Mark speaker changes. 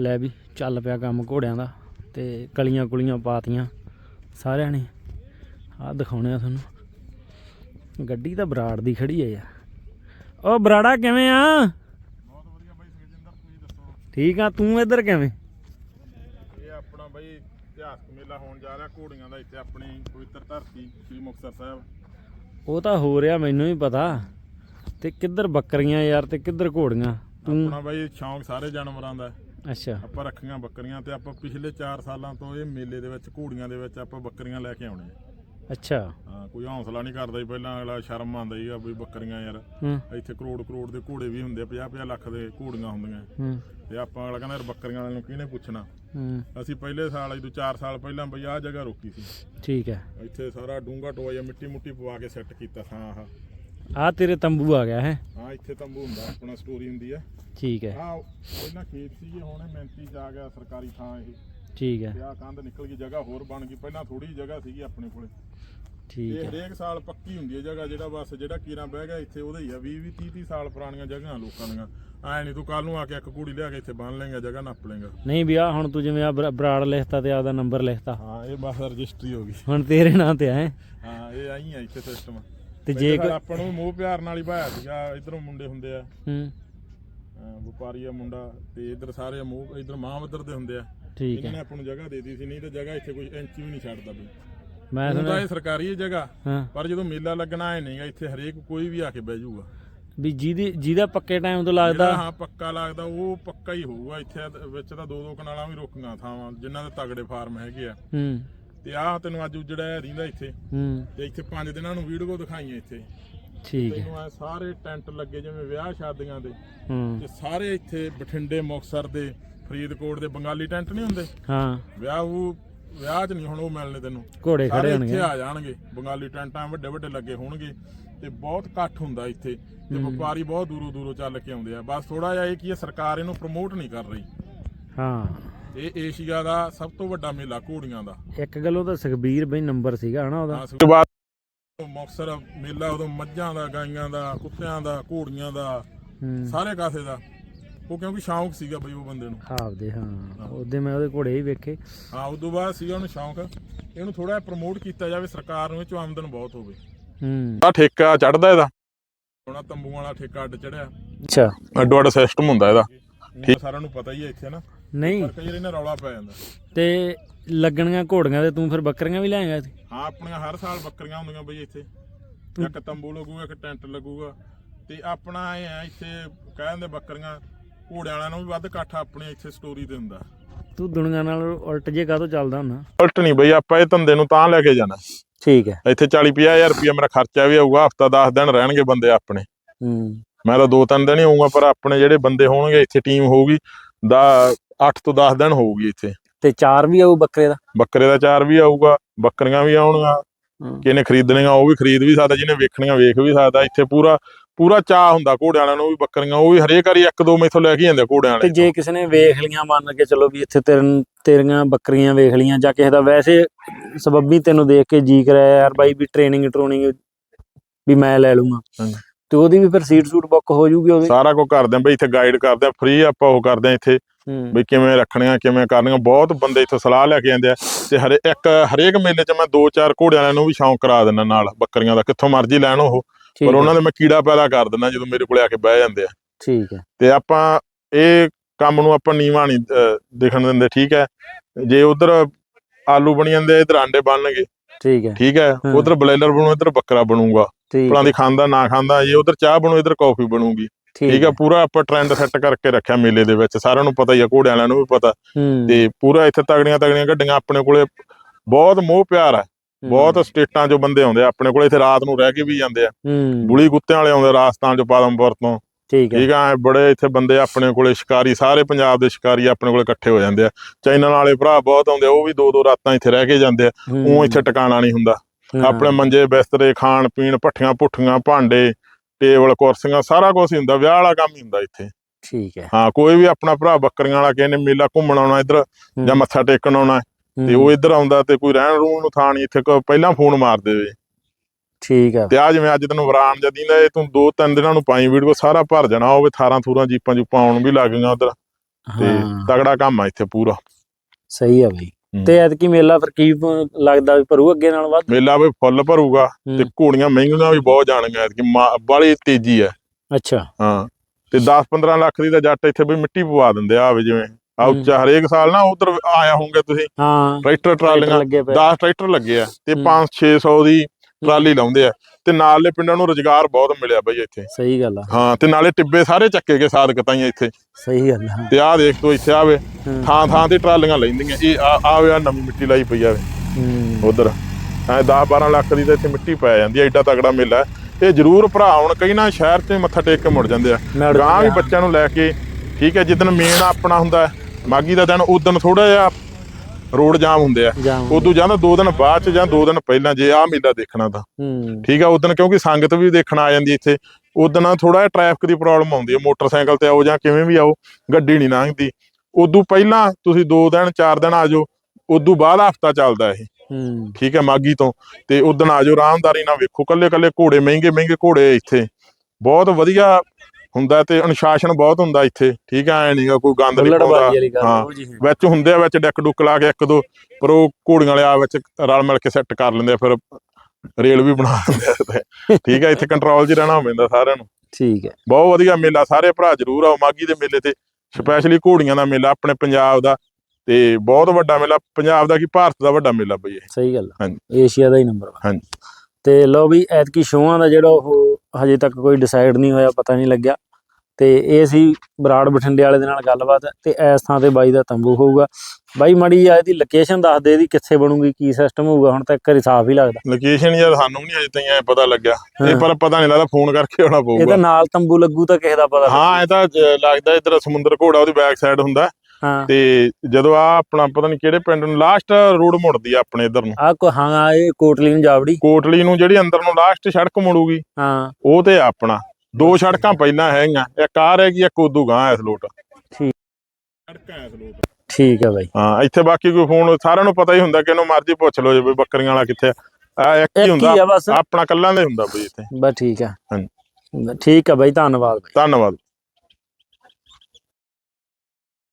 Speaker 1: ਲੈ ਵੀ ਚੱਲ ਪਿਆ ਕੰਮ ਘੋੜਿਆਂ ਦਾ ਤੇ ਕਲੀਆਂ ਕੁਲੀਆਂ ਪਾਤੀਆਂ ਸਾਰਿਆਂ ਨੇ। ਆਹ ਦਿਖਾਉਣੇ ਆ ਤੁਹਾਨੂੰ। ਗੱਡੀ ਤਾਂ ਬਰਾੜ ਦੀ ਖੜੀ ਹੈ ਯਾਰ। ਓ ਬਰਾੜਾ ਕਿਵੇਂ ਆ?
Speaker 2: ਬਹੁਤ ਵਧੀਆ ਬਾਈ ਸੁਖਜਿੰਦਰ ਤੁਸੀਂ ਦੱਸੋ?
Speaker 1: ਠੀਕ ਆ ਤੂੰ ਇੱਧਰ ਕਿਵੇਂ?
Speaker 2: ਇਹ ਆਪਣਾ ਬਾਈ ਇਤਿਹਾਸਕ ਮੇਲਾ ਹੋਣ ਜਾ ਰਿਹਾ ਘੋੜੀਆਂ ਦਾ ਇੱਥੇ ਆਪਣੀ ਪਵਿੱਤਰ ਧਰਤੀ ਸ੍ਰੀ ਮੁਕਤਸਰ ਸਾਹਿਬ।
Speaker 1: ਉਹ ਤਾਂ ਹੋ ਰਿਹਾ ਮੈਨੂੰ ਵੀ ਪਤਾ। ਤੇ ਕਿੱਧਰ ਬੱਕਰੀਆਂ ਯਾਰ ਤੇ ਕਿੱਧਰ ਘੋੜੀਆਂ? ਤੂੰ
Speaker 2: ਆਪਣਾ ਬਾਈ ਸ਼ੌਂਕ ਸਾਰੇ ਜਾਨਵਰਾਂ ਦਾ।
Speaker 1: ਅੱਛਾ।
Speaker 2: ਆਪਾਂ ਰੱਖੀਆਂ ਬੱਕਰੀਆਂ ਤੇ ਆਪਾਂ ਪਿਛਲੇ 4 ਸਾਲਾਂ ਤੋਂ ਇਹ ਮੇਲੇ ਦੇ ਵਿੱਚ ਘੋੜੀਆਂ ਦੇ ਵਿੱਚ ਆਪਾਂ ਬੱਕਰੀਆਂ ਲੈ ਕੇ ਆਉਣੇ
Speaker 1: ਅੱਛਾ।
Speaker 2: ਹਾਂ ਕੋਈ ਹੌਸਲਾ ਨਹੀਂ ਕਰਦਾ ਜੀ ਪਹਿਲਾਂ ਅਗਲਾ ਸ਼ਰਮ ਆਉਂਦਾ ਸੀਗਾ ਵੀ ਬੱਕਰੀਆਂ ਯਾਰ
Speaker 1: ਹੂੰ।
Speaker 2: ਇੱਥੇ ਕਰੋੜ ਕਰੋੜ ਦੇ ਘੋੜੇ ਵੀ ਹੁੰਦੇ 50 50 ਲੱਖ ਦੇ ਘੋੜੀਆਂ ਹੁੰਦੀਆਂ।
Speaker 1: ਹੂੰ।
Speaker 2: ਤੇ ਆਪਾਂ ਅਗਲਾ ਕਹਿੰਦਾ ਯਾਰ ਬੱਕਰੀਆਂ ਵਾਲਿਆਂ ਨੂੰ ਕਿਹਨੇ ਪੁੱਛਣਾ?
Speaker 1: ਹੂੰ।
Speaker 2: ਅਸੀਂ ਪਹਿਲੇ ਸਾਲ ਜਦੋਂ 4 ਸਾਲ ਪਹਿਲਾਂ ਬਈ ਆਹ ਜਗ੍ਹਾ ਰੋਕੀ ਸੀ।
Speaker 1: ਠੀਕ ਹੈ।
Speaker 2: ਇੱਥੇ ਸਾਰਾ ਡੂੰਗਾ ਟੋਆ ਜਾਂ ਮਿੱਟੀ ਮੁੱਟੀ ਪਵਾ ਕੇ ਸੈੱਟ ਕੀਤਾ ਥਾਂ ਆਹ।
Speaker 1: ਆ ਤੇਰੇ ਤੰਬੂ ਆ ਗਿਆ ਹੈ।
Speaker 2: ਹਾਂ ਇੱਥੇ ਤੰਬੂ ਹੁੰਦਾ ਆਪਣਾ ਸਟੋਰੀ ਹੁੰਦੀ ਆ।
Speaker 1: ਠੀਕ ਹੈ।
Speaker 2: ਆਹ ਪਹਿਲਾਂ ਖੇਤ ਸੀਗੇ ਹੁਣ ਚ ਆ ਗਿਆ ਸਰਕਾਰੀ ਥਾਂ ਇਹ।
Speaker 1: ਠੀਕ ਹੈ।
Speaker 2: ਤੇ ਆਹ ਕੰਧ ਨਿਕਲ ਗਈ ਜਗ੍ਹਾ ਹੋਰ ਬਣ ਗਈ। ਪਹਿਲਾਂ ਥੋੜੀ ਜਗ੍ਹਾ ਸੀਗੀ ਆਪਣੇ ਕੋਲੇ।
Speaker 1: ਠੀਕ
Speaker 2: ਇਹ
Speaker 1: ਹੈ।
Speaker 2: ਹਰੇਕ ਸਾਲ ਪੱਕੀ ਹੁੰਦੀ ਹੈ ਜਗ੍ਹਾ ਜਿਹੜਾ ਬਸ ਜਿਹੜਾ ਕੀਰਾਂ ਬਹਿ ਗਿਆ ਇੱਥੇ ਉਹਦਾ ਹੀ ਆ। 20 20 30 30 ਸਾਲ ਪੁਰਾਣੀਆਂ ਜਗ੍ਹਾ ਲੋਕਾਂ ਦੀਆਂ। ਐ ਨਹੀਂ ਤੂੰ ਕੱਲ ਨੂੰ ਆ ਕੇ ਇੱਕ ਕੁੜੀ ਲਿਆ ਕੇ ਇੱਥੇ ਬੰਨ ਲੇਗਾ ਜਗ੍ਹਾ ਨੱਪ ਲੇਗਾ
Speaker 1: ਨਹੀਂ ਵੀ ਆ ਹੁਣ ਤੂੰ ਜਿਵੇਂ ਆ ਬਰਾੜ ਲਿਖਤਾ ਤੇ ਆਪਦਾ ਨੰਬਰ ਲਿਖਤਾ।
Speaker 2: ਹਾਂ ਇਹ ਬਸ ਰਜਿਸਟਰੀ ਹੋ ਗਈ।
Speaker 1: ਹੁਣ ਤੇਰੇ ਨਾਂ ਤੇ ਹੈ।
Speaker 2: ਹਾਂ ਇਹ ਆਈ ਆ ਇੱਥੇ ਸਿਸਟਮ
Speaker 1: ਤੇ ਜੇ
Speaker 2: ਆਪਾਂ ਨੂੰ ਮੋਹ ਪਿਆਰ ਨਾਲ ਹੀ ਭਾਇਆ ਸੀਗਾ ਇਧਰੋਂ ਮੁੰਡੇ ਹੁੰਦੇ ਆ।
Speaker 1: ਹੂੰ।
Speaker 2: ਅਹ ਵਪਾਰੀ ਆ ਮੁੰਡਾ ਤੇ ਇਧਰ ਸਾਰੇ ਮੂੰਹ ਇਧਰ ਮਾਹਵਦਰ ਦੇ ਹੁੰਦੇ ਆ।
Speaker 1: ਠੀਕ
Speaker 2: ਇਹਨਾਂ ਨੇ
Speaker 1: ਹੈ।
Speaker 2: ਆਪਾਂ ਨੂੰ ਜਗ੍ਹਾ ਦੇ ਦਿੱਤੀ ਸੀ ਨਹੀਂ ਤੇ ਜਗ੍ਹਾ ਇੱਥੇ ਕੋਈ ਇੰਚ ਵੀ ਨਹੀਂ ਛੱਡਦਾ ਬਈ।
Speaker 1: ਮੈਂ ਸੁਣਿਆ
Speaker 2: ਇਹ ਸਰਕਾਰੀ ਹੈ ਜਗ੍ਹਾ
Speaker 1: ਹਾਂ।
Speaker 2: ਪਰ ਜਦੋਂ ਮੇਲਾ ਲੱਗਣਾ ਹੈ ਨਹੀਂਗਾ ਇੱਥੇ ਹਰੇਕ ਕੋਈ ਵੀ ਆ ਕੇ ਬਹਿ ਜਾਊਗਾ।
Speaker 1: ਵੀ ਜਿਹਦੀ ਜਿਹਦਾ ਪੱਕੇ ਟਾਈਮ ਤੋਂ
Speaker 2: ਜਿਹੜਾ
Speaker 1: ਲੱਗਦਾ
Speaker 2: ਹਾਂ ਪੱਕਾ ਲੱਗਦਾ ਉਹ ਪੱਕਾ ਹੀ ਹੋਊਗਾ। ਇੱਥੇ ਦ- ਵਿੱਚ ਤਾਂ ਦੋ ਦੋ ਕਨਾਲਾਂ ਵੀ ਰੋਕੀਆਂ ਥਾਵਾਂ ਜਿਨ੍ਹਾਂ ਦੇ ਤਗੜੇ ਫਾਰਮ ਹੈਗੇ ਆ।
Speaker 1: ਹੂੰ।
Speaker 2: ਤੇ ਆਹ ਤੈਨੂੰ ਅੱਜ ਉਜੜਾ ਰਹਿੰਦਾ ਇੱਥੇ।
Speaker 1: ਹੂੰ।
Speaker 2: ਤੇ ਇੱਥੇ ਪੰਜ ਦਿਨਾਂ ਨੂੰ ਵੀਡੀਓ ਦਿਖਾਈਆਂ ਇੱਥੇ।
Speaker 1: ਠੀਕ ਹੈ।
Speaker 2: ਤੈਨੂੰ ਆ ਸਾਰੇ ਟੈਂਟ ਲੱਗੇ ਜਿਵੇਂ ਵਿਆਹ ਸ਼ਾਦੀਆਂ ਦੇ।
Speaker 1: ਹੂੰ।
Speaker 2: ਤੇ ਸਾਰੇ ਇੱਥੇ ਬਠਿੰਡੇ ਮੁਕਤਸਰ ਦੇ ਫਰੀਦਕੋਟ ਦੇ ਬੰਗਾਲੀ ਟੈਂਟ ਨਹੀਂ ਹੁੰਦੇ?
Speaker 1: ਹਾਂ।
Speaker 2: ਵਿਆਹ ਉਹ ਵਿਆਹ 'ਚ ਨਹੀਂ ਹੁਣ ਉਹ ਮਿਲਣੇ ਤੈਨੂੰ।
Speaker 1: ਘੋੜੇ ਖੜੇ
Speaker 2: ਸਾਰੇ
Speaker 1: ਹੋਣਗੇ।
Speaker 2: ਇੱਥੇ ਆ ਜਾਣਗੇ। ਬੰਗਾਲੀ ਟੈਂਟਾਂ ਵੱਡੇ ਵੱਡੇ ਲੱਗੇ ਹੋਣਗੇ। ਤੇ ਬਹੁਤ ਇਕੱਠ ਹੁੰਦਾ ਇੱਥੇ। ਤੇ ਵਪਾਰੀ ਬਹੁਤ ਦੂਰੋਂ ਦੂਰੋਂ ਚੱਲ ਕੇ ਆਉਂਦੇ ਆ। ਬਸ ਥੋੜਾ ਜਿਹਾ ਇਹ ਕੀ ਹੈ ਸਰਕਾਰ ਇਹਨੂੰ ਪ੍ਰਮੋਟ ਨਹੀਂ ਕਰ ਰਹੀ।
Speaker 1: ਹਾਂ।
Speaker 2: ਇਹ ਏਸ਼ੀਆ ਦਾ ਸਭ ਤੋਂ ਵੱਡਾ ਮੇਲਾ ਘੋੜੀਆਂ ਦਾ।
Speaker 1: ਇੱਕ ਗੱਲੋਂ ਤਾਂ ਸੁਖਬੀਰ ਬਈ ਨੰਬਰ ਸੀਗਾ ਹਨਾ ਉਹਦਾ।
Speaker 2: ਉਸ ਤੋਂ ਬਾਅਦ ਮੁਕਤਸਰ ਮੇਲਾ ਉਦੋਂ ਮੱਝਾਂ ਦਾ ਗਾਈਆਂ ਦਾ ਕੁੱਤਿਆਂ ਦਾ ਘੋੜੀਆਂ ਦਾ
Speaker 1: ਹੂੰ।
Speaker 2: ਸਾਰੇ ਕਾਸੇ ਦਾ। ਉਹ ਕਿਉਂਕਿ ਸ਼ੌਂਕ ਸੀਗਾ ਬਈ ਉਹ ਬੰਦੇ ਨੂੰ।
Speaker 1: ਆਪਦੇ ਹਾਂ। ਉਹਦੇ ਮੈਂ ਉਹਦੇ ਘੋੜੇ ਹੀ ਵੇਖੇ।
Speaker 2: ਹਾਂ ਉਦੋਂ ਬਾਅਦ ਸੀਗਾ ਉਹਨੂੰ ਸ਼ੌਂਕ। ਇਹਨੂੰ ਥੋੜਾ ਪ੍ਰਮੋਟ ਕੀਤਾ ਜਾਵੇ ਸਰਕਾਰ ਨੂੰ ਇਹ ਚੋਂ ਆਮਦਨ ਬਹੁਤ ਹੋਵੇ।
Speaker 1: ਹੂੰ।
Speaker 2: ਆ ਠੇਕਾ ਚੜਦਾ ਇਹਦਾ। ਹੁਣ ਤੰਬੂ ਵਾਲਾ ਠੇਕਾ ਅੱਡ ਚੜਿਆ
Speaker 1: ਅੱਛਾ।
Speaker 2: ਅੱਡੋ ਅੱਡ ਸਿਸਟਮ ਹੁੰਦਾ ਇਹਦਾ। ਠੀਕ। ਸਾਰਿਆਂ ਨੂੰ ਪਤਾ ਹੀ ਹੈ ਇੱਥੇ ਨਾ।
Speaker 1: ਨਹੀਂ।
Speaker 2: ਪਰ ਕਈ ਵਾਰੀ ਇਹਨਾਂ ਰੌਲਾ ਪੈ ਜਾਂਦਾ।
Speaker 1: ਤੇ ਲੱਗਣੀਆਂ ਘੋੜੀਆਂ ਤੇ ਤੂੰ ਫਿਰ ਬੱਕਰੀਆਂ ਵੀ ਲਿਆਏਗਾ ਇੱਥੇ?
Speaker 2: ਹਾਂ ਆਪਣੀਆਂ ਹਰ ਸਾਲ ਬੱਕਰੀਆਂ ਹੁੰਦੀਆਂ ਬਈ ਇੱਥੇ। ਇੱਕ ਤੰਬੂ ਲੱਗੂਗਾ ਇੱਕ ਟੈਂਟ ਲੱਗੂਗਾ। ਤੇ ਆਪਣਾ ਇਹ ਆ ਇੱਥੇ ਕਹਿੰਦੇ ਬੱਕਰੀਆਂ ਘੋੜਿਆਂ ਵਾਲਿਆਂ ਨੂੰ ਵੀ ਵੱਧ ਇਕੱਠ ਆਪਣੇ ਇੱਥੇ ਸਟੋਰੀ ਤੇ ਹੁੰਦਾ
Speaker 1: ਤੂੰ ਦੁਨੀਆ ਨਾਲ ਉਲਟ ਜੇ ਕਾਹਤੋਂ ਚੱਲਦਾ ਹੁੰਦਾ?
Speaker 2: ਉਲਟ ਨਹੀਂ ਬਈ ਆਪਾਂ ਇਹ ਧੰਦੇ ਨੂੰ ਤਾਂ ਲੈ ਕੇ ਜਾਣਾ।
Speaker 1: ਠੀਕ ਹੈ।
Speaker 2: ਇੱਥੇ 40 50000 ਰੁਪਏ ਮੇਰਾ ਖਰਚਾ ਵੀ ਆਊਗਾ ਹਫਤਾ 10 ਦਿਨ ਰਹਿਣਗੇ ਬੰਦੇ ਆਪਣੇ।
Speaker 1: ਹੂੰ।
Speaker 2: ਮੈਂ ਤਾਂ ਦੋ ਤਿੰਨ ਦਿਨ ਹੀ ਆਊਂਗਾ ਪਰ ਆਪਣੇ ਜਿਹੜੇ ਬੰਦੇ ਹੋਣਗੇ ਇੱਥੇ ਟੀਮ ਹੋਊਗੀ ਦਾ 8 ਤੋਂ 10 ਦਿਨ ਹੋਊਗੀ ਇੱਥੇ।
Speaker 1: ਤੇ ਚਾਰ ਵੀ ਆਊ ਬੱਕਰੇ ਦਾ?
Speaker 2: ਬੱਕਰੇ ਦਾ ਚਾਰ ਵੀ ਆਊਗਾ ਬੱਕਰੀਆਂ ਵੀ ਆਉਣਗੀਆਂ। ਕਿਹਨੇ ਖਰੀਦਣੀਆਂ ਉਹ ਵੀ ਖਰੀਦ ਵੀ ਸਕਦਾ ਜਿਹਨੇ ਵੇਖਣੀਆਂ ਵੇਖ ਵੀ ਸਕਦਾ। ਇੱਥੇ ਪੂਰਾ ਪੂਰਾ ਚਾਹ ਹੁੰਦਾ ਘੋੜਿਆਂ ਵਾਲਿਆਂ ਨੂੰ ਵੀ ਬੱਕਰੀਆਂ ਉਹ ਵੀ ਹਰੇਕ ਵਾਰੀ ਇੱਕ ਦੋ ਮੈਥੋਂ ਲੈ ਕੇ ਜਾਂਦੇ ਘੋੜਿਆਂ
Speaker 1: ਤੇ
Speaker 2: ਵਾਲੇ।
Speaker 1: ਜੇ ਕਿਸੇ ਨੇ ਵੇਖ ਲੀਆਂ ਮੰਨ ਕੇ ਚਲੋ ਵੀ ਇੱਥੇ ਤੇਰਨ ਤੇਰੀਆਂ ਬੱਕਰੀਆਂ ਵੇਖ ਲੀਆਂ ਜਾਂ ਕਿਸੇ ਦਾ ਵੈਸੇ ਸਬੱਬੀ ਤੈਨੂੰ ਦੇਖ ਕੇ ਜੀ ਕਰਿਆ ਯਾਰ ਬਾਈ ਵੀ ਟ੍ਰੇਨਿੰਗ ਟਰੋਨਿੰਗ ਵੀ ਮੈਂ ਲੈ ਲੂੰਗਾ। ਤੇ ਉਹਦੀ ਵੀ ਫਿਰ ਸੀਟ ਸੂਟ ਬੁੱਕ ਹੋ ਜੂਗੀ ਉਹਦੀ।
Speaker 2: ਸਾਰਾ ਕੁਝ ਕਰਦੇ ਆ ਬਈ ਇੱਥੇ ਗਾਈਡ ਕਰਦੇ ਆ ਫ੍ਰੀ ਆਪਾਂ ਉਹ ਕਰਦੇ ਆ ਇੱਥੇ। ਵੀ ਕਿਵੇਂ ਰੱਖਣੀਆਂ ਕਿਵੇਂ ਕਰਨੀਆਂ। ਬਹੁਤ ਬੰਦੇ ਇੱਥੋਂ ਸਲਾਹ ਲੈ ਕੇ ਜਾਂਦੇ ਆ ਤੇ ਹਰੇ ਇੱਕ ਹਰੇਕ ਮੇਲੇ 'ਚ ਮੈਂ ਦੋ ਚਾਰ ਘੋੜਿਆਂ ਵਾਲਿਆਂ ਨੂੰ ਵੀ ਸ਼ੌਂਕ ਕਰਾ ਦਿੰਦਾ ਨਾਲ ਬੱਕਰੀਆਂ ਦਾ ਕਿੱਥੋਂ ਮਰਜ਼ੀ ਲੈਣ ਉਹ। ਪਰ ਉਹਨਾਂ ਦੇ ਮੈਂ ਕੀੜਾ ਪੈਦਾ ਕਰ ਦਿੰਦਾ ਜਦੋਂ ਮੇਰੇ ਕੋਲੇ ਆ ਕੇ ਬਹਿ ਜਾਂਦੇ ਆ।
Speaker 1: ਠੀਕ ਹੈ।
Speaker 2: ਤੇ ਆਪਾਂ ਇਹ ਕੰਮ ਨੂੰ ਆਪਾਂ ਨੀਵਾਂ ਨਹੀਂ ਦਿਖਣ ਦਿੰਦੇ ਠੀਕ ਹੈ। ਜੇ ਉਧਰ ਆਲੂ ਬਣ ਜਾਂਦੇ ਇਧਰ ਆਂਡੇ ਬਣਨਗੇ।
Speaker 1: ਠੀਕ ਹੈ।
Speaker 2: ਠੀਕ ਹੈ। ਉਧਰ ਬਲੇਲਰ ਬਣੂ ਇਧਰ ਬੱਕਰਾ ਬਣੂਗਾ। ਭਲਾਂ ਦੀ ਖਾਂਦਾ ਨਾ ਖਾਂਦਾ ਜੇ ਉਧਰ ਚਾਹ ਬਣੂ ਇਧਰ ਕਾਫੀ ਬਣੂਗੀ। ਠੀਕ ਹੈ। ਪੂਰਾ ਆਪਾਂ ਟ੍ਰੈਂਡ ਸੈੱਟ ਕਰਕੇ ਰੱਖਿਆ ਮੇਲੇ ਦੇ ਵਿੱਚ। ਸਾਰਿਆਂ ਨੂੰ ਪਤਾ ਹੀ ਆ ਘੋੜਿਆਂ ਵਾਲਿਆਂ ਨੂੰ ਵੀ ਪਤਾ। ਤੇ ਪੂਰਾ ਇੱਥੇ ਤਗੜੀਆਂ ਤਗੜੀਆਂ ਗੱਡੀਆਂ ਆਪਣੇ ਕੋਲੇ ਬਹੁਤ ਮੋਹ ਪਿਆਰ ਹੈ। ਬਹੁਤ ਸਟੇਟਾਂ 'ਚੋਂ ਬੰਦੇ ਆਉਂਦੇ ਆ ਆਪਣੇ ਕੋਲੇ ਇੱਥੇ ਰਾਤ ਨੂੰ ਰਹਿ ਕੇ ਵੀ ਜਾਂਦੇ ਆ। ਬੁਲੀ ਕੁੱਤਿਆਂ ਵਾਲੇ ਆਉਂਦੇ ਰਾਜਸਥਾਨ 'ਚੋਂ ਪਾਦਮਪੁਰ ਤੋਂ।
Speaker 1: ਠੀਕ ਹੈ।
Speaker 2: ਠੀਕ ਆ ਬੜੇ ਇੱਥੇ ਬੰਦੇ ਆਪਣੇ ਕੋਲੇ ਸ਼ਿਕਾਰੀ ਸਾਰੇ ਪੰਜਾਬ ਦੇ ਸ਼ਿਕਾਰੀ ਆਪਣੇ ਕੋਲੇ ਇਕੱਠੇ ਹੋ ਜਾਂਦੇ ਆ। ਚੈਨਲ ਵਾਲੇ ਭਰਾ ਬਹੁਤ ਆਉਂਦੇ ਆ ਉਹ ਵੀ ਦੋ ਦੋ ਰਾਤਾਂ ਇੱਥੇ ਰਹਿ ਕੇ ਜਾਂਦੇ ਆ। ਉਹ ਇੱਥੇ ਟਿਕਾਣਾ ਨਹੀਂ ਹੁੰਦਾ। ਆਪਣੇ ਮੰਜੇ ਬਿਸਤਰੇ ਖਾਣ ਪੀਣ ਭੱਠੀਆਂ ਪੁੱਠੀਆਂ ਭਾਂਡੇ ਟੇਬਲ ਕੁਰਸੀਆਂ ਸਾਰਾ ਕੁਝ ਹੀ ਹੁੰਦਾ ਵਿਆਹ ਵਾਲਾ ਕੰਮ ਹੀ ਹੁੰਦਾ ਇੱਥੇ।
Speaker 1: ਠੀਕ ਹੈ।
Speaker 2: ਹਾਂ ਕੋਈ ਵੀ ਆਪਣਾ ਭਰਾ ਬੱਕਰੀਆਂ ਵਾਲਾ ਕਿਸੇ ਨੇ ਮੇਲਾ ਘੁੰਮਣ ਆਉਣਾ ਇੱਧਰ ਜਾਂ ਮੱਥਾ ਟੇਕਣ ਆਉਣਾ ਤੇ ਉਹ ਇੱਧਰ ਆਉਂਦਾ ਤੇ ਕੋਈ ਰਹਿਣ ਰੂਣ ਨੂੰ ਥਾਂ ਨਹੀਂ ਇੱਥੇ ਪਹਿਲਾਂ ਫੋਨ ਮਾਰ ਦੇਵੇ।
Speaker 1: ਠੀਕ ਹੈ
Speaker 2: ਤੇ ਆ ਜਿਵੇਂ ਅੱਜ ਤੈਨੂੰ ਵਰਾਨ ਜਦੀਂਦਾ ਇਹ ਤੂੰ ਦੋ ਤਿੰਨ ਦਿਨਾਂ ਨੂੰ ਪਾਈ ਵੀਡੀਓ ਸਾਰਾ ਭਰ ਜਾਣਾ ਹੋਵੇ 18 ਥੂਰਾਂ ਜੀਪਾਂ ਜੂਪਾਂ ਆਉਣ ਵੀ ਲੱਗ ਗਈਆਂ ਉਧਰ। ਤੇ ਤਗੜਾ ਕੰਮ ਆ ਇੱਥੇ ਪੂਰਾ।
Speaker 1: ਸਹੀ ਆ ਬਈ। ਤੇ ਐਤਕੀ ਮੇਲਾ ਫਿਰ ਕੀ ਲੱਗਦਾ ਵੀ ਭਰੂ ਅੱਗੇ ਨਾਲ ਵੱਧ?
Speaker 2: ਮੇਲਾ ਵੀ ਫੁੱਲ ਭਰੂਗਾ ਤੇ। ਘੋੜੀਆਂ ਮਹਿੰਗੀਆਂ ਵੀ ਬਹੁਤ ਜਾਣਗੀਆਂ ਕਿ ਬਾਲੀ ਤੇਜ਼ੀ ਹੈ
Speaker 1: ਅੱਛਾ।
Speaker 2: ਹਾਂ ਤੇ 10-15 ਲੱਖ ਦੀ ਤਾਂ ਜੱਟ ਇੱਥੇ ਵੀ ਮਿੱਟੀ ਪਵਾ ਦਿੰਦੇ ਆ ਆਵੇ ਜਿਵੇਂ ਆ। ਉੱਚਾ ਹਰੇਕ ਸਾਲ ਨਾ ਉਧਰ ਆਇਆ ਹੋਊਗਾ ਤੁਸੀਂ।
Speaker 1: ਹਾਂ
Speaker 2: ਟਰੈਕਟਰ ਟਰਾਲੀਆਂ
Speaker 1: ਲੱਗੇ ਪਏ।
Speaker 2: 10 ਟਰੈਕਟਰ ਲੱਗੇ ਆ ਤੇ
Speaker 1: ਹੂੰ।
Speaker 2: 5-600 ਦੀ ਟਰਾਲੀ ਲਾਉਂਦੇ ਆ। ਤੇ ਨਾਲੇ ਪਿੰਡਾਂ ਨੂੰ ਰੁਜ਼ਗਾਰ ਬਹੁਤ ਮਿਲਿਆ ਬਈ ਇੱਥੇ।
Speaker 1: ਸਹੀ ਗੱਲ ਆ।
Speaker 2: ਹਾਂ ਤੇ ਨਾਲੇ ਟਿੱਬੇ ਸਾਰੇ ਚੱਕੇ ਗਏ ਸਾਧਕ ਤਾਈਆਂ ਇੱਥੇ।
Speaker 1: ਸਹੀ ਗੱਲ ਆ।
Speaker 2: ਤੇ ਆਹ ਦੇਖ ਤੂੰ ਇੱਥੇ ਆਵੇ। ਥਾਂ ਥਾਂ ਤੇ ਟਰਾਲੀਆਂ ਲੈਂਦੀਆਂ। ਇਹ ਆਵੇ ਆ ਨਵੀਂ ਮਿੱਟੀ ਲਾਈ ਪਈ ਆਵੇ ਉਧਰ। ਐ 10 12 ਲੱਖ ਦੀ ਤਾਂ ਇੱਥੇ ਮਿੱਟੀ ਪੈ ਜਾਂਦੀ ਐ ਐਡਾ ਤਗੜਾ ਮੇਲਾ। ਇਹ ਜ਼ਰੂਰ ਭਰਾ ਆਉਣ ਕਈ ਨਾ ਸ਼ਹਿਰ 'ਚ ਮੱਥਾ ਟੇਕ ਕੇ ਮੁੜ ਜਾਂਦੇ ਆ। ਗਾਂ ਵੀ। ਬੱਚਿਆਂ ਨੂੰ ਲੈ ਕੇ ਠੀਕ ਹੈ ਜਿੱਦਣ ਮੇਨ ਆਪਣਾ ਹੁੰਦਾ ਮਾਗੀ ਦਾ ਦਿਨ ਉਦੋਂ ਥੋੜਾ ਜਿਹਾ ਰੋਡ ਜਾਮ ਹੁੰਦੇ ਆ।
Speaker 1: ਜਾਵਾਂਗੇ।
Speaker 2: ਉਦੋਂ ਜਾਂ ਤਾਂ ਦੋ ਦਿਨ ਬਾਅਦ ਚ ਜਾਂ ਦੋ ਦਿਨ ਪਹਿਲਾਂ ਜੇ ਆਹ ਮੇਲਾ ਦੇਖਣਾ ਤਾਂ।
Speaker 1: ਹੂੰ।
Speaker 2: ਠੀਕ ਆ ਉਦੋਂ ਕਿਉਂਕਿ ਸੰਗਤ ਵੀ ਦੇਖਣ ਆ ਜਾਂਦੀ ਇੱਥੇ। ਉਦੋਂ ਥੋੜਾ ਜਿਹਾ ਟ੍ਰੈਫਿਕ ਦੀ ਪ੍ਰੋਬਲਮ ਆਉਂਦੀ ਹੈ ਮੋਟਰਸਾਈਕਲ ਤੇ ਆਓ ਜਾਂ ਕਿਵੇਂ ਵੀ ਆਓ ਗੱਡੀ ਨਹੀਂ ਲੰਘਦੀ। ਉਦੋਂ ਪਹਿਲਾਂ ਤੁਸੀਂ ਦੋ ਦਿਨ ਚਾਰ ਦਿਨ ਆ ਜਾਓ ਉਦੋਂ ਬਾਅਦ ਹਫਤਾ ਚੱਲਦਾ ਇਹ।
Speaker 1: ਹੂੰ।
Speaker 2: ਠੀਕ ਹੈ ਮਾਗੀ ਤੋਂ। ਤੇ ਉਦੋਂ ਆ ਜਾਓ ਆਰਾਮਦਾਰੀ ਨਾਲ ਵੇਖੋ ਕੱਲੇ ਕੱਲੇ ਘੋੜੇ ਮਹਿੰਗੇ ਮਹਿੰਗੇ ਘੋੜੇ ਇੱਥੇ। ਬਹੁਤ ਵਧੀਆ ਹੁੰਦਾ ਤੇ ਅਨੁਸ਼ਾਸਨ ਬਹੁਤ ਹੁੰਦਾ ਇੱਥੇ ਠੀਕ ਹੈ ਐ ਨਹੀਂਗਾ ਕੋਈ ਗੰਦ ਨਹੀਂ ਪਾਉਂਦਾ ਹਾਂ
Speaker 1: ਹੈ।
Speaker 2: ਵਿੱਚ ਹੁੰਦੇ ਆ ਵਿੱਚ ਡੈਕ ਡੁੱਕ ਲਾ ਕੇ ਇੱਕ ਦੋ ਪਰ ਉਹ ਘੋੜੀਆਂ ਵਾਲੇ ਆ ਵਿੱਚ ਰਲ ਮਿਲ ਕੇ ਸੈੱਟ ਕਰ ਲੈਂਦੇ ਆ ਫਿਰ ਰੇਲ ਵੀ ਬਣਾ ਦਿੰਦੇ ਆ ਠੀਕ ਹੈ ਇੱਥੇ ਕੰਟਰੋਲ 'ਚ ਹੀ ਰਹਿਣਾ ਪੈਂਦਾ ਸਾਰਿਆਂ ਨੂੰ
Speaker 1: ਠੀਕ ਹੈ
Speaker 2: ਬਹੁਤ ਵਧੀਆ ਮੇਲਾ ਸਾਰੇ ਭਰਾ ਜ਼ਰੂਰ ਆਓ ਮਾਗੀ ਦੇ ਮੇਲੇ ਤੇ ਸਪੈਸ਼ਲੀ ਘੋੜੀਆਂ ਦਾ ਮੇਲਾ ਆਪਣੇ ਪੰਜਾਬ ਦਾ ਤੇ ਬਹੁਤ ਵੱਡਾ ਮੇਲਾ ਪੰਜਾਬ ਦਾ ਕੀ ਭਾਰਤ ਦਾ ਵੱਡਾ ਮੇਲਾ ਬਈ ਇਹ
Speaker 1: ਸਹੀ ਗੱਲ ਆ।
Speaker 2: ਹਾਂਜੀ।
Speaker 1: ਏਸ਼ੀਆ ਦਾ ਹੀ ਨੰਬਰ
Speaker 2: ਹਾਂਜੀ।
Speaker 1: ਤੇ ਲਓ ਵੀ ਐਤਕੀ ਸ਼ੋਆਂ ਦਾ ਜਿਹੜਾ ਉਹ ਹਜੇ ਤੱਕ ਕੋਈ ਡਿਸਾਈਡ ਨਹੀਂ ਹੋਇਆ ਪਤਾ ਨਹੀਂ ਲੱਗਿਆ। ਤੇ ਇਹ ਸੀ ਬਰਾੜ ਬਠਿੰਡੇ ਵਾਲੇ ਦੇ ਨਾਲ ਗੱਲਬਾਤ ਤੇ ਇਸ ਥਾਂ ਤੇ ਬਾਈ ਦਾ ਤੰਬੂ ਹੋਊਗਾ। ਬਾਈ ਮੜੀ ਆ ਇਹਦੀ ਲੋਕੇਸ਼ਨ ਦੱਸ ਦੇ ਇਹਦੀ ਕਿੱਥੇ ਬਣੂਗੀ ਕੀ ਸਿਸਟਮ ਹੋਊਗਾ ਹੁਣ ਤੱਕ ਘਰੇ ਸਾਫ਼ ਹੀ ਲੱਗਦਾ।
Speaker 2: ਲੋਕੇਸ਼ਨ ਯਾਰ ਸਾਨੂੰ ਨਹੀਂ ਅਜੇ ਤਾਈਂ ਐ ਪਤਾ ਲੱਗਿਆ। ਇਹ। ਪਰ ਪਤਾ ਨਹੀਂ ਲੱਗਦਾ ਫੋਨ ਕਰਕੇ ਆਉਣਾ
Speaker 1: ਇਹਦਾ
Speaker 2: ਪਊਗਾ।
Speaker 1: ਨਾਲ ਤੰਬੂ ਲੱਗੂ ਤਾਂ ਕਿਸੇ ਦਾ ਪਤਾ
Speaker 2: ਹਾਂ ਇਹ ਤਾਂ ਲੱਗਦਾ ਇਧਰ ਸਮੁੰਦਰ ਘੋੜਾ ਉਹਦੀ ਬੈਕ ਸਾਈਡ ਹੁੰਦਾ।
Speaker 1: ਹਾਂ।
Speaker 2: ਤੇ ਜਦੋਂ ਆ ਆਪਣਾ ਪਤਾ ਨਹੀਂ ਕਿਹੜੇ ਪਿੰਡ ਨੂੰ ਲਾਸਟ ਰੋਡ ਮੁੜਦੀ ਆ ਆਪਣੇ ਇਧਰ ਨੂੰ।
Speaker 1: ਆ ਕੋ ਹਾਂ ਇਹ ਕੋਟਲੀ ਨੂੰ ਜਾਵੜੀ।
Speaker 2: ਕੋਟਲੀ ਨੂੰ ਜਿਹੜੀ ਅੰਦਰ ਨੂੰ ਲਾਸਟ ਸੜਕ ਮੁੜੂਗੀ
Speaker 1: ਹਾਂ।
Speaker 2: ਉਹ ਤੇ ਆਪਣਾ। ਦੋ ਸੜਕਾਂ ਪਹਿਲਾਂ ਹੈਗੀਆਂ ਇੱਕ ਆ ਰਹੇਗੀ ਇੱਕ ਉਦੋਂ ਗਾਂ ਇਸ ਲੋਟ।
Speaker 1: ਠੀਕ।
Speaker 2: ਸੜਕਾਂ ਇਸ ਲੋਟ।
Speaker 1: ਠੀਕ ਹੈ ਬਾਈ।
Speaker 2: ਹਾਂ ਇੱਥੇ ਬਾਕੀ ਕੋਈ ਫੋਨ ਸਾਰਿਆਂ ਨੂੰ ਪਤਾ ਹੀ ਹੁੰਦਾ ਕਿ ਇਹਨੂੰ ਮਰਜ਼ੀ ਪੁੱਛ ਲਓ ਜੇ ਬੱਕਰੀਆਂ ਵਾਲਾ ਕਿੱਥੇ ਆ। ਇੱਕ ਹੀ ਹੁੰਦਾ ਆਪਣਾ ਕੱਲਾਂ ਦੇ ਹੁੰਦਾ ਬਈ ਇੱਥੇ।
Speaker 1: ਬਸ ਠੀਕ ਹੈ
Speaker 2: ਹਾਂਜੀ।
Speaker 1: ਠੀਕ ਹੈ ਬਾਈ ਧੰਨਵਾਦ
Speaker 2: ਧੰਨਵਾਦ।